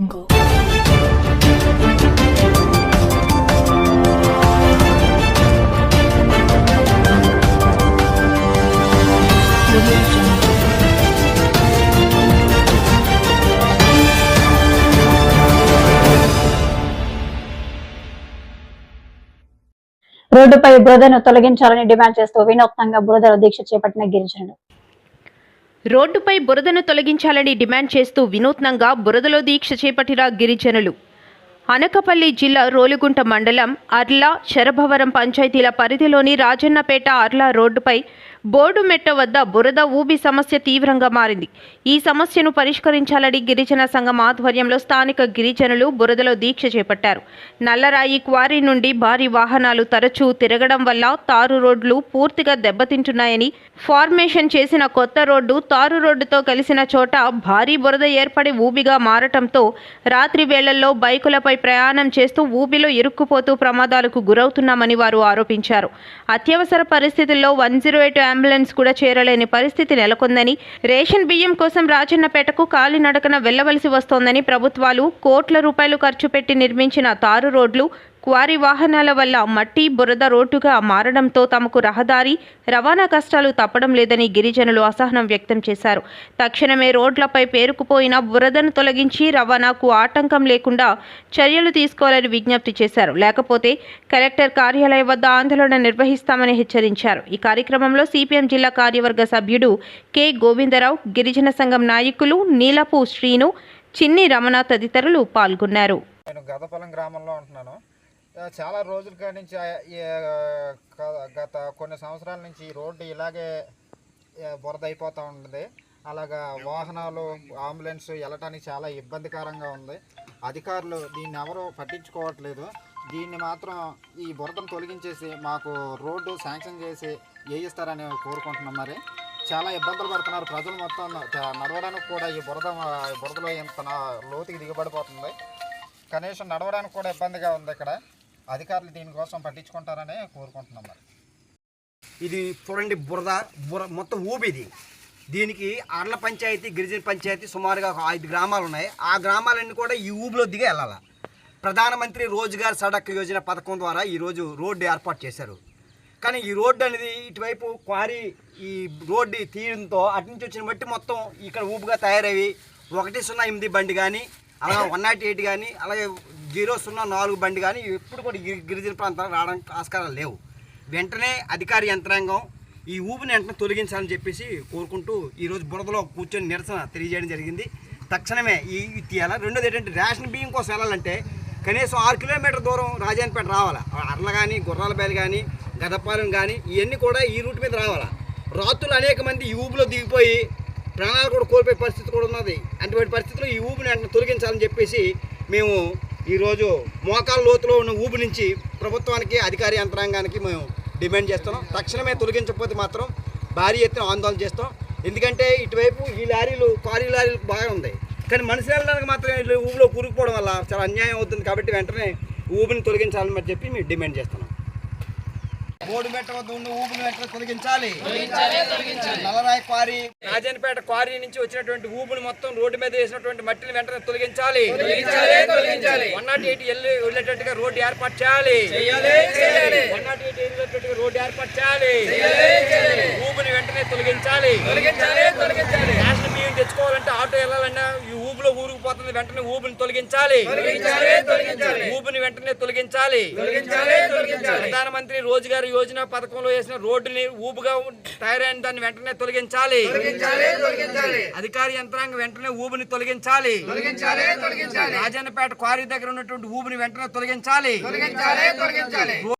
Jungle. రోడ్డుపై బురదను తొలగించాలని demand చేస్తూ వినూత్నంగా బురదలో దీక్ష చేపట్టిన గిరిజనులు రోడ్డుపై బురదను తొలగించాలని డిమాండ్ చేస్తూ వినూత్నంగా బురదలో దీక్ష చేపట్టిన గిరిజనులు. అనకపల్లి జిల్లా రోలుగుంట మండలం అర్లా శరభవరం పంచాయతీల పరిధిలోని రాజన్నపేట అర్లా రోడ్డుపై బోర్డు మెట్ట వద్ద బురద ఊబి సమస్య తీవ్రంగా మారింది. ఈ సమస్యను పరిష్కరించాలని గిరిజన సంఘం ఆధ్వర్యంలో స్థానిక గిరిజనులు బురదలో దీక్ష చేపట్టారు. నల్లరాయి క్వారీ నుండి భారీ వాహనాలు తరచూ తిరగడం వల్ల తారు రోడ్లు పూర్తిగా దెబ్బతింటున్నాయని ఫార్మేషన్ చేసిన కొత్త రోడ్డు తారు రోడ్డుతో కలిసిన చోట భారీ బురద ఏర్పడి ఊబిగా మారటంతో రాత్రి వేళల్లో బైకులపై ప్రయాణం చేస్తూ ఊబిలో ఇరుక్కుపోతూ ప్రమాదాలకు గురవుతున్నామని వారు ఆరోపించారు. అత్యవసర పరిస్థితుల్లో వన్ జీరో ఎయిట్ అంబులెన్స్ కూడా చేరలేని పరిస్థితి నెలకొందని రేషన్ బియ్యం కోసం రాజన్నపేటకు కాలినడకన వెళ్ళవలసి వస్తోందని ప్రభుత్వాలు కోట్ల రూపాయలు ఖర్చు పెట్టి నిర్మించిన తారు రోడ్లు క్వారీ వాహనాల వల్ల మట్టి బురద రోడ్డుగా మారడంతో తమకు రహదారి రవాణా కష్టాలు తప్పడం లేదని గిరిజనులు అసహనం వ్యక్తం చేశారు. తక్షణమే రోడ్లపై పేరుకుపోయిన బురదను తొలగించి రవాణాకు ఆటంకం లేకుండా చర్యలు తీసుకోవాలని విజ్ఞప్తి చేశారు. లేకపోతే కలెక్టర్ కార్యాలయం వద్ద ఆందోళన నిర్వహిస్తామని హెచ్చరించారు. ఈ కార్యక్రమంలో సిపిఎం జిల్లా కార్యవర్గ సభ్యుడు కె. గోవిందరావు గిరిజన సంఘం నాయకులు నీలపు శ్రీను చిన్ని రమణ తదితరులు పాల్గొన్నారు. నేను గ్రామంలో ఉంటున్నాను. చాలా రోజుల కాడి నుంచి గత కొన్ని సంవత్సరాల నుంచి ఈ రోడ్డు ఇలాగే బురద అయిపోతూ ఉంటుంది. అలాగా వాహనాలు అంబులెన్స్ వెళ్ళటానికి చాలా ఇబ్బందికరంగా ఉంది. అధికారులు దీన్ని ఎవరు పట్టించుకోవట్లేదు. దీన్ని మాత్రం ఈ బురదను తొలగించేసి మాకు రోడ్డు శాంక్షన్ చేసి వేయిస్తారని కోరుకుంటున్నాం మరి. చాలా ఇబ్బందులు పడుతున్నారు. ప్రజలు మొత్తం నడవడానికి కూడా ఈ బురద బురదలో ఇంత లోతుకి దిగబడిపోతుంది. కనీసం నడవడానికి కూడా ఇబ్బందిగా ఉంది ఇక్కడ. అధికారులు దీనికోసం పట్టించుకుంటారని కోరుకుంటున్నాం మరి. ఇది చూడండి బురద బుర మొత్తం ఊబిది దీనికి అర్ల పంచాయతీ గిరిజన పంచాయతీ సుమారుగా ఒక ఐదు గ్రామాలు ఉన్నాయి. ఆ గ్రామాలన్నీ కూడా ఈ ఊబిలో దిగి వెళ్ళాలి? ప్రధానమంత్రి రోజ్గార్ సడక్ యోజన పథకం ద్వారా ఈరోజు రోడ్డు ఏర్పాటు చేశారు. కానీ ఈ రోడ్డు అనేది ఇటువైపు క్వారీ ఈ రోడ్డు తీయడంతో అటు నుంచి వచ్చిన బట్టి మొత్తం ఇక్కడ ఊపుగా తయారయ్యి ఒకటి సున్నా ఎనిమిది బండి కానీ అలాగే వన్ నాట్ ఎయిట్ కానీ అలాగే జీరో సున్నా నాలుగు బండి కానీ ఎప్పుడు కూడా గిరి- గిరిజన ప్రాంతాలకు రావడానికి ఆస్కారాలు లేవు. వెంటనే అధికార యంత్రాంగం ఈ ఊపిని వెంటనే తొలగించాలని చెప్పేసి కోరుకుంటూ ఈరోజు బురదలో కూర్చొని నిరసన తెలియజేయడం జరిగింది. తక్షణమే ఈ ఇది తీయాలి రెండోది ఏంటంటే రేషన్ బియ్యం కోసం వెళ్ళాలంటే కనీసం ఆరు కిలోమీటర్ దూరం రాజానిపేట రావాలా? అర్ల కానీ గుర్రాల బయలు కానీ గదపాలెం కానీ ఇవన్నీ కూడా ఈ రూట్ మీద రావాలా? రాత్రులు అనేక మంది ఈ ఊబిలో దిగిపోయి ప్రాణాలు కూడా కోల్పోయే పరిస్థితి కూడా ఉన్నది. అటువంటి పరిస్థితుల్లో ఈ ఊపిని వెంటనే తొలగించాలని చెప్పేసి మేము ఈరోజు మోకాల లోతులో ఉన్న ఊపు నుంచి ప్రభుత్వానికి అధికార యంత్రాంగానికి మేము డిమాండ్ చేస్తున్నాం. తక్షణమే తొలగించకపోతే మాత్రం భారీ ఎత్తున ఆందోళన చేస్తాం. ఎందుకంటే ఇటువైపు ఈ లారీలు కారీ లారీలు బాగా ఉంది కానీ మనుషులు వెళ్ళడానికి మాత్రం వీళ్ళు ఊబిలో కూరుకుపోవడం వల్ల చాలా అన్యాయం అవుతుంది కాబట్టి వెంటనే ఊబిని తొలగించాలని చెప్పి మేము డిమాండ్ చేస్తున్నాం. బోర్డు మెట్ట వద్ద ఉన్న ఊపిని వెంటనే తొలగించాలి. నల్లరాయి క్వారీ. క్వారీ నుంచి వచ్చినటువంటి ఊపిని మొత్తం రోడ్డు మీద వేసినటువంటి మట్టిని వెంటనే తొలగించాలి. వన్ నాట్ ఎయిట్ వెళ్ళి వెళ్ళేటట్టుగా రోడ్డు ఏర్పాటు చేయాలి. వన్ నాట్ ఎయిట్ వెళ్ళేటట్టుగా రోడ్డు ఏర్పాటు చేయాలి. ఊపిని వెంటనే తొలగించాలి రేషన్ బియ్యం తెచ్చుకోవాలంటే ఆటో వెళ్ళాలన్నా ఈ ఊబిలో ఊరుకుపోతుంది వెంటనే ఊపిని తొలగించాలి. ఊపిని వెంటనే తొలగించాలి. ప్రధానమంత్రి రోజుగారు యోజన పథకంలో వేసిన రోడ్డుని ఊపుగా తయారైన దాన్ని వెంటనే తొలగించాలి. అధికార యంత్రాంగం వెంటనే ఊబిని తొలగించాలి. రాజన్నపేట క్వారీ దగ్గర ఉన్నటువంటి ఊబిని వెంటనే తొలగించాలి.